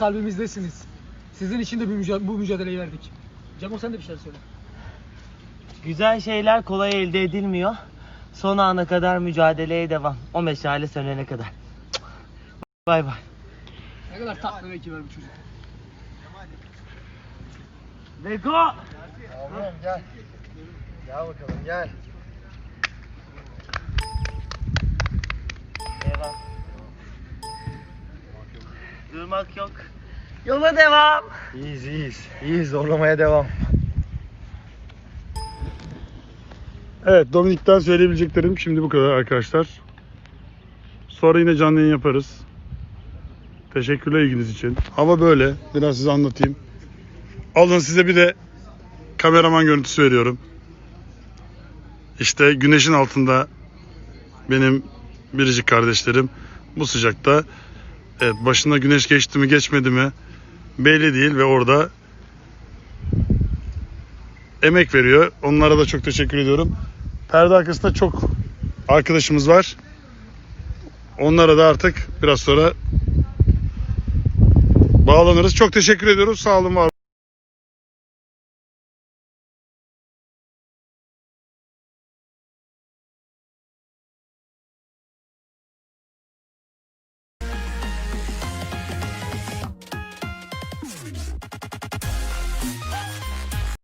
kalbimizdesiniz. Sizin için de bu, müca- bu mücadeleyi verdik. Cemo sen de bir şeyler söyle. Güzel şeyler kolay elde edilmiyor. Son ana kadar mücadeleye devam. O meşale sönene kadar. Bay bay. Ne kadar tatlı bir ekip var bu çocuk. Beko! Yavrum gel. Gel bakalım gel. Durmak yok. Yola devam. İyiyiz iyiyiz. İyiyiz zorlamaya devam. Evet Dominik'ten söyleyebileceklerim şimdi bu kadar arkadaşlar. Sonra yine canlı yayın yaparız. Teşekkürler ilginiz için. Hava böyle. Biraz size anlatayım. Alın size bir de kameraman görüntüsü veriyorum. İşte güneşin altında benim biricik kardeşlerim bu sıcakta evet, başına güneş geçti mi geçmedi mi belli değil ve orada emek veriyor. Onlara da çok teşekkür ediyorum. Perde arkasında çok arkadaşımız var. Onlara da artık biraz sonra bağlanırız. Çok teşekkür ediyoruz. Sağ olun var.